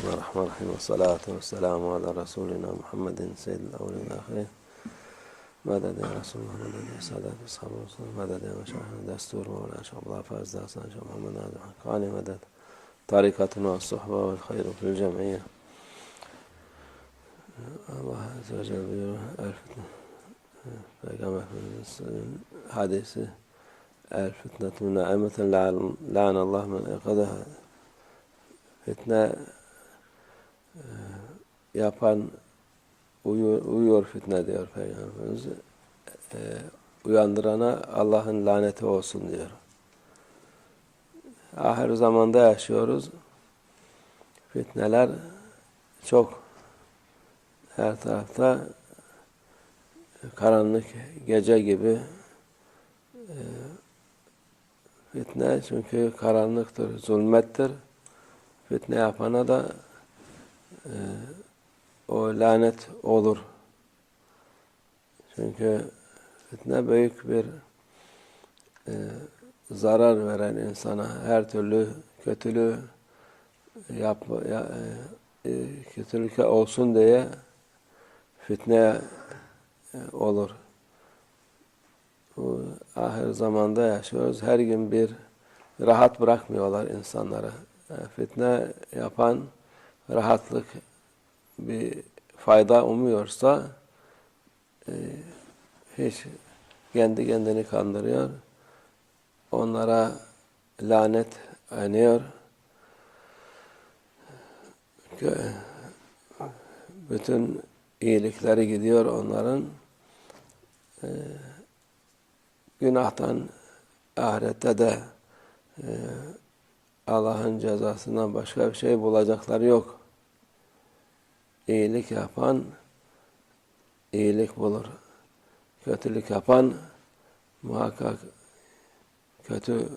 بسم الله الرحمن الرحيم والصلاة والسلام على رسولنا محمد سيد الأولين والآخرين مدد يا رسول الله مدد يا سادات أصحاب الرسول مدد يا مشايخ دستور مولانا شيخ الله العفاز داستان شيخ محمد نادر حقاني مدد طريقتنا الصحبة والخير في الجمعية. الله عز وجل بيقول فكما في الحديث الفتنة نائمة لعن الله من أيقظها. فتنة yapan uyuyor, uyuyor fitne diyor Peygamberimiz. E, uyandırana Allah'ın laneti olsun diyor. Ahir zamanda yaşıyoruz. Fitneler çok. Her tarafta karanlık gece gibi e, fitne çünkü karanlıktır, zulmettir. Fitne yapana da e, o lanet olur. Çünkü fitne büyük bir e, zarar veren insana her türlü kötülüğü yap, ya, e, kötülük olsun diye fitne e, olur. Bu ahir zamanda yaşıyoruz. Her gün bir rahat bırakmıyorlar insanlara. Yani fitne yapan rahatlık bir fayda umuyorsa e, hiç kendi kendini kandırıyor. Onlara lanet iniyor. Bütün iyilikleri gidiyor onların. E, günahtan ahirette de e, Allah'ın cezasından başka bir şey bulacakları yok. İyilik yapan iyilik bulur. Kötülük yapan muhakkak kötü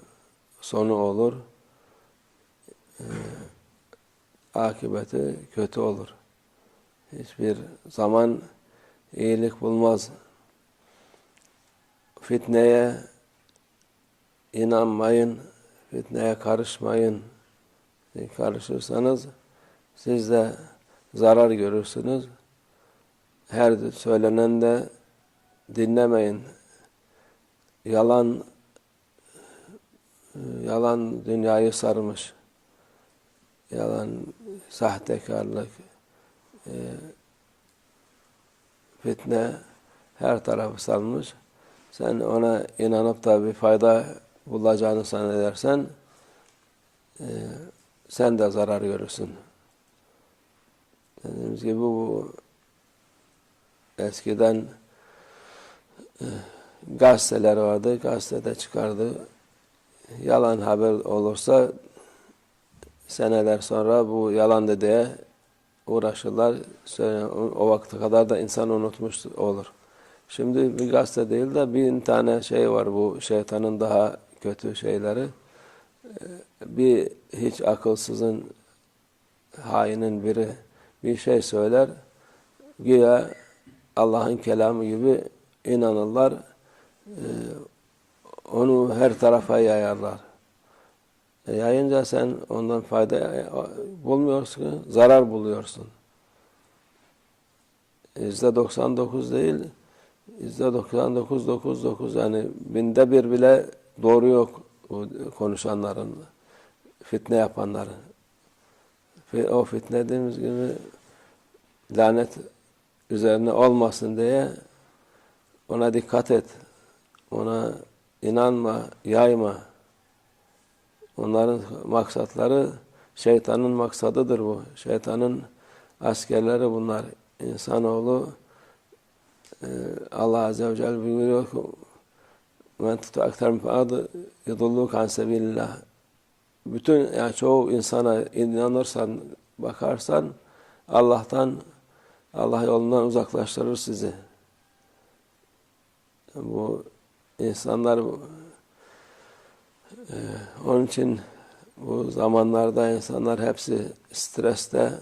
sonu olur. Ee, akıbeti kötü olur. Hiçbir zaman iyilik bulmaz. Fitneye inanmayın, fitneye karışmayın. Karışırsanız siz de zarar görürsünüz. Her söylenen de dinlemeyin. Yalan yalan dünyayı sarmış. Yalan, sahtekarlık, e, fitne her tarafı sarmış. Sen ona inanıp da bir fayda bulacağını zannedersen e, sen de zarar görürsün. Dediğimiz gibi bu eskiden e, gazeteler vardı. Gazetede çıkardı. Yalan haber olursa seneler sonra bu yalan diye uğraşırlar. O vakte kadar da insan unutmuş olur. Şimdi bir gazete değil de bin tane şey var bu şeytanın daha kötü şeyleri. Bir hiç akılsızın hainin biri bir şey söyler. Güya Allah'ın kelamı gibi inanırlar. Onu her tarafa yayarlar. E yayınca sen ondan fayda bulmuyorsun, zarar buluyorsun. Yüzde 99 değil, yüzde 99, 99 yani binde bir bile doğru yok konuşanların, fitne yapanların. O fitne dediğimiz gibi lanet üzerine olmasın diye ona dikkat et. Ona inanma, yayma. Onların maksatları şeytanın maksadıdır bu. Şeytanın askerleri bunlar. İnsanoğlu e, Allah Azze ve Celle buyuruyor ki men tutaktar mifa'dı yudullu kan sebilillah bütün yani çoğu insana inanırsan bakarsan Allah'tan Allah yolundan uzaklaştırır sizi. Bu insanlar e, onun için bu zamanlarda insanlar hepsi streste,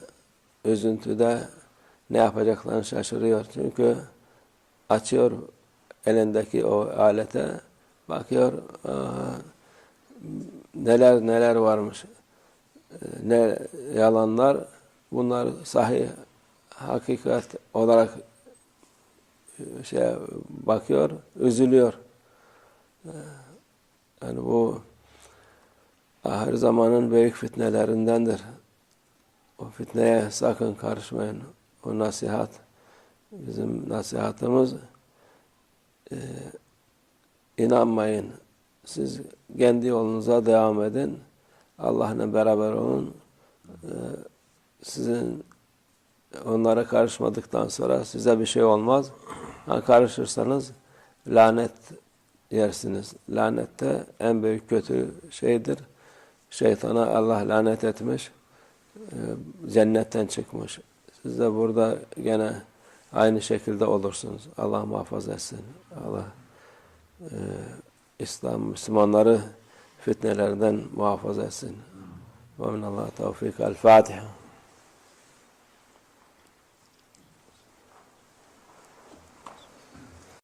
üzüntüde ne yapacaklarını şaşırıyor. Çünkü açıyor elindeki o alete, bakıyor aa, neler neler varmış. Ne yalanlar bunlar sahih hakikat olarak e, şey bakıyor, üzülüyor. E, Yani bu ahir zamanın büyük fitnelerindendir. O fitneye sakın karışmayın. O nasihat, bizim nasihatımız e, inanmayın. Siz kendi yolunuza devam edin. Allah'la beraber olun. E, sizin onlara karışmadıktan sonra size bir şey olmaz. Ha, karışırsanız lanet yersiniz. Lanet de en büyük kötü şeydir. Şeytana Allah lanet etmiş. e, Cennetten çıkmış. Siz de burada gene aynı şekilde olursunuz. Allah muhafaza etsin. Allah e, İslam Müslümanları fitnelerden muhafaza etsin. Ve minallah tevfik. El Fatiha.